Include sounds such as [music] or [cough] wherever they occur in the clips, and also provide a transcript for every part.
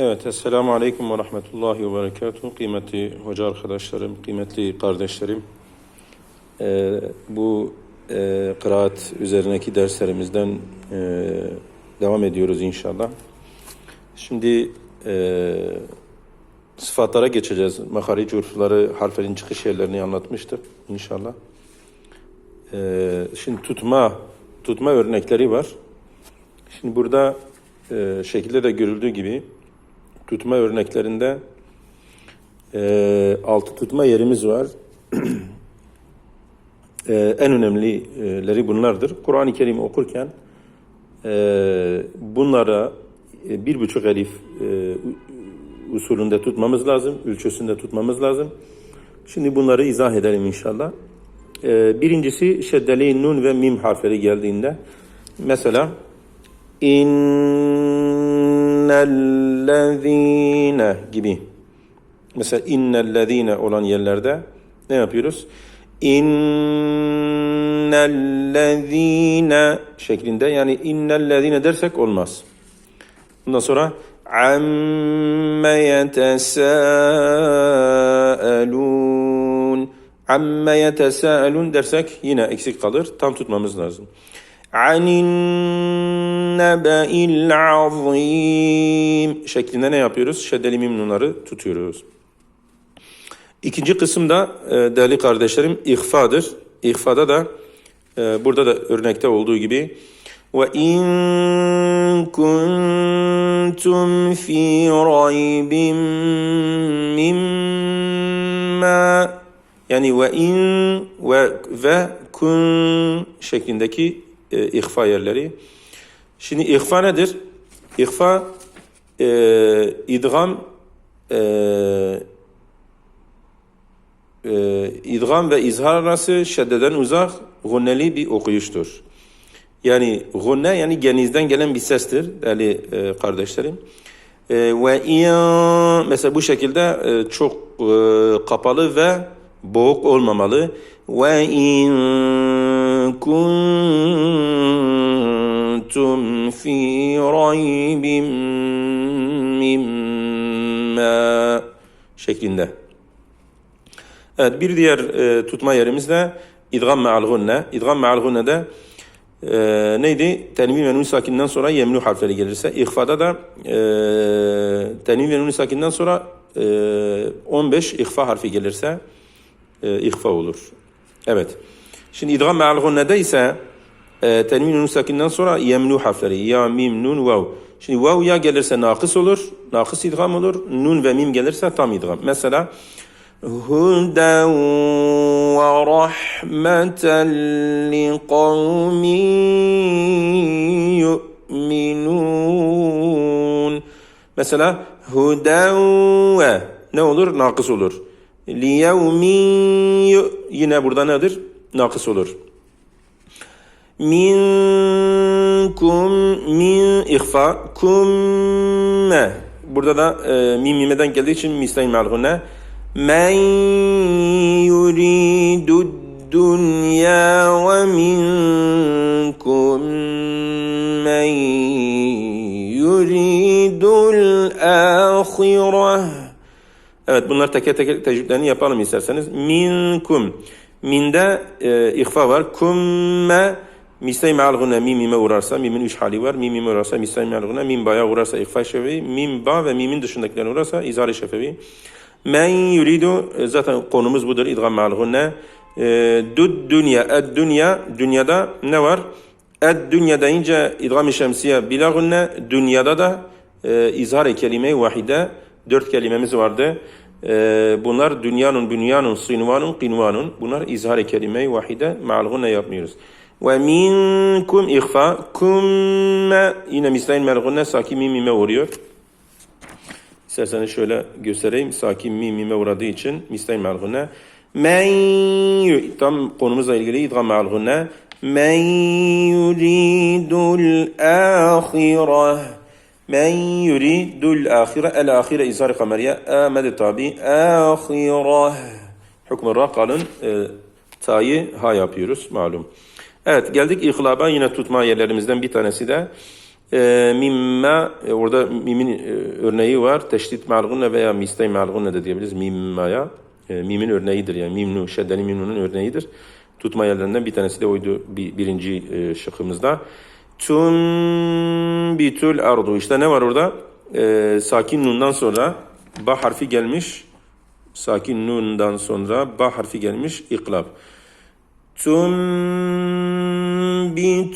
Evet, Esselamu Aleyküm ve Rahmetullahi ve Berekatuhu. Kıymetli hoca arkadaşlarım, kıymetli kardeşlerim. Ee, bu e, kıraat üzerindeki derslerimizden e, devam ediyoruz inşallah. Şimdi e, sıfatlara geçeceğiz. Maharic urfları, harflerin çıkış yerlerini anlatmıştık inşallah. E, şimdi tutma, tutma örnekleri var. Şimdi burada e, şekilde de görüldüğü gibi tutma örneklerinde e, altı tutma yerimiz var. [clears throat] e, en önemlileri bunlardır. Kur'an-ı Kerim okurken e, bunlara e, bir buçuk elif e, usulünde tutmamız lazım, ölçüsünde tutmamız lazım. Şimdi bunları izah edelim inşallah. E, birincisi şeddeli nun ve mim harfleri geldiğinde mesela innellezine gibi. Mesela innellezine olan yerlerde ne yapıyoruz? İnnellezine şeklinde yani innellezine dersek olmaz. Bundan sonra amme yetesâelûn amme yetesâelûn dersek yine eksik kalır. Tam tutmamız lazım. Anin nebe'il azim şeklinde ne yapıyoruz? Şeddeli mim nunları tutuyoruz. İkinci kısımda e, değerli kardeşlerim ihfadır. İhfada da e, burada da örnekte olduğu gibi in kuntum fi raybin mimma yani ve in ve ve kun şeklindeki e, ihfa yerleri. Şimdi ihfa nedir? İhfa e, idgam e, e, idgam ve izhar arası şeddeden uzak gunneli bir okuyuştur. Yani gunne yani genizden gelen bir sestir değerli e, kardeşlerim. E, ve in mesela bu şekilde e, çok e, kapalı ve boğuk olmamalı. Ve in kuntum fi raybin mimma şeklinde. Evet bir diğer e, tutma yerimiz de idgam me'al gunne. İdgam me'al gunne de e, neydi? Tenvin ve nun sakinden sonra yemlu harfleri gelirse. İhfada da e, tenvin ve nun sakinden sonra e, 15 ihfa harfi gelirse e, ihfa olur. Evet. Şimdi idgam me'al gunne'de ise ee, e, tenvinun sakinden sonra yemnu harfleri. Ya, mim, nun, vav. Şimdi vav ya gelirse nakıs olur. Nakıs idgam olur. Nun ve mim gelirse tam idgam. Mesela Huden ve rahmeten li kavmi yu'minun. Mesela huden ve ne olur? Nakıs olur. Li yevmi yine burada nedir? Nakıs olur. Minkum min ihfa kumme burada da e, mim mimeden geldiği için mislayn malhune men yuridu dünya ve minkum men yuridul ahireh Evet bunlar teker teker tecrübelerini yapalım isterseniz. Minkum. Minde e, ihfa var. Kumme misay me'al mim mime uğrarsa mimin üç hali var. Mim mime uğrarsa misay me'al gune mim baya uğrarsa ihfa şefevi. Mim ba ve mimin dışındakilerine uğrarsa izhar şefevi. Men yuridu e, zaten konumuz budur. İdgam me'al gune. E, dud dünya. Ed dünya. Dünyada ne var? Ed dünya deyince idgam-ı şemsiye bila gunne. Dünyada da e, izhar-ı kelime-i vahide. Dört kelimemiz vardı. Ee, bunlar dünyanın, bünyanın, sinvanun, qinvanun. Bunlar izhar-ı kelime-i vahide ma'al yapmıyoruz. Ve minkum ihfa kumme yine mislayin melgunne sakin mimime vuruyor. İsterseniz şöyle göstereyim. Sakin mimime uğradığı için mislayin melgunne. Men tam konumuzla ilgili idgam melgunne. Men yuridul ahireh Men yuridul ahire el ahire izhar kameriye amede tabi ahire hükmü rakalın e, ta'yı ha yapıyoruz malum. Evet geldik ihlaba yine tutma yerlerimizden bir tanesi de E, mimme e, orada mimin e, örneği var. Teşdit malgunne veya mistey malgunne de diyebiliriz mimmaya. E, mimin örneğidir yani mimnu, şeddeli mimnunun örneğidir. Tutma yerlerinden bir tanesi de oydu bir, birinci e, şıkkımızda. Tunbitul ardu. İşte ne var orada? E, sakin nundan sonra ba harfi gelmiş. Sakin nundan sonra ba harfi gelmiş. İklab. تنبت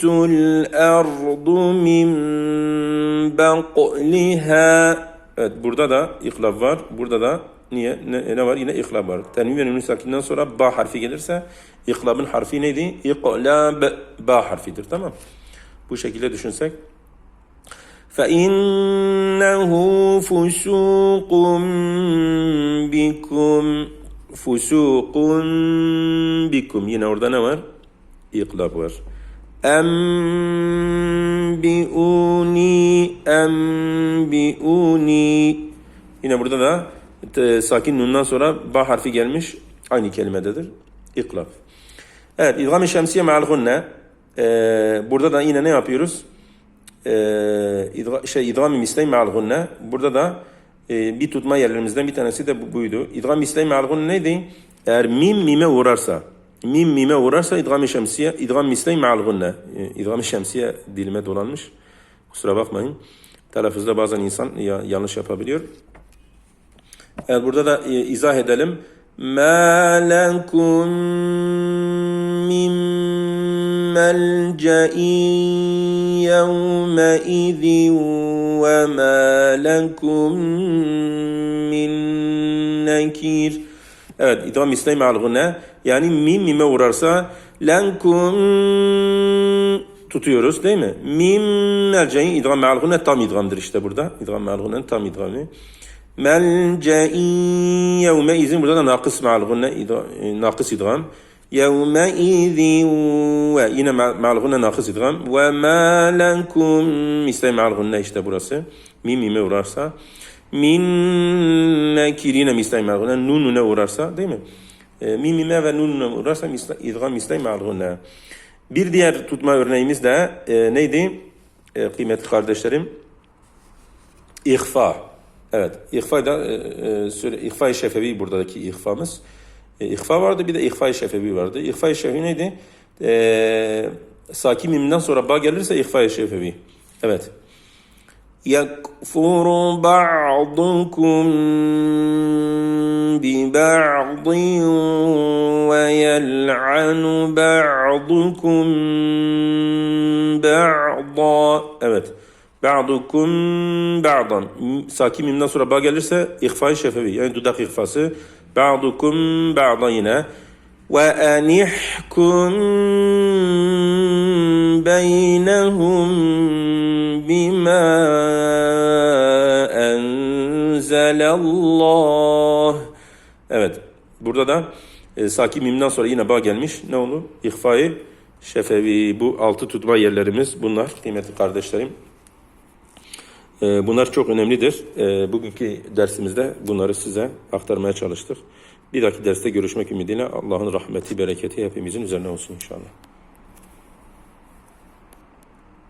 الأرض من بقلها Evet burada da iklab var. Burada da niye ne, ne var? Yine iklab var. Tenvin ve nunun sakinden sonra ba harfi gelirse iklabın harfi neydi? İklab ba harfidir. Tamam. Bu şekilde düşünsek. فَإِنَّهُ فُسُوقٌ بِكُمْ Fusukun bikum. Yine orada ne var? İklab var. Embiuni embiuni. Yine burada da te, sakin nundan sonra ba harfi gelmiş. Aynı kelimededir. İklab. Evet. İdgam-ı şemsiye ma'al gunne. Ee, burada da yine ne yapıyoruz? Ee, şey, idgam-ı misleyn ma'al gunne. Burada da e, bir tutma yerlerimizden bir tanesi de bu, buydu. İdgam İslam malgun neydi? Eğer mim mime uğrarsa, mim mime uğrarsa idgam-ı şemsiye, idgam İslam malgunne. İdgam-ı şemsiye dilime dolanmış. Kusura bakmayın. Telaffuzda bazen insan ya, yanlış yapabiliyor. Evet burada da e, izah edelim. مَا لَكُمْ مِنْ مَلْجَئٍ يَوْمَئِذٍ وَمَا لَكُمْ مِنْ نَكِيرٍ Evet, idam İslam al Yani mim mime uğrarsa lenkum tutuyoruz değil mi? Mim merceğin idgam me'al tam idgamdır işte burada. İdgam me'al tam idgamı. Melce'in yevme izin burada da nakıs me'al nakıs idgam. يومئذ ve yine ma'al gunne nakıs idgam ve ma lenkum işte ma'al gunne işte burası mim mime uğrarsa min nekirine misle ma'al gunne nunune uğrarsa değil mi? E, mim mime ve nunune uğrarsa idgam misle ma'al gunne bir diğer tutma örneğimiz de e, neydi? E, kıymetli kardeşlerim ihfa evet ihfa da e, e, ihfa-i şefevi buradaki ihfamız e, ihfa vardı bir de ihfa-i şefevi vardı. İhfa-i şefevi neydi? E, sakin mimden sonra ba gelirse ihfa-i şefevi. Evet. يَكْفُرُ بَعْضُكُمْ بِبَعْضٍ وَيَلْعَنُ بَعْضُكُمْ بَعْضًا Evet. Ba'dukum ba'dan. Sakin mimden sonra ba gelirse ihfa-i şefevi. Yani dudak ihfası. Ba'dukum ba'da yine ve enihkum beynehum bima enzelallah. Evet. Burada da e, sakin mimden sonra yine ba gelmiş. Ne olur? İhfai şefevi. Bu altı tutma yerlerimiz bunlar kıymetli kardeşlerim. Ee, bunlar çok önemlidir. Ee, bugünkü dersimizde bunları size aktarmaya çalıştık. Bir dahaki derste görüşmek ümidiyle Allah'ın rahmeti, bereketi hepimizin üzerine olsun inşallah.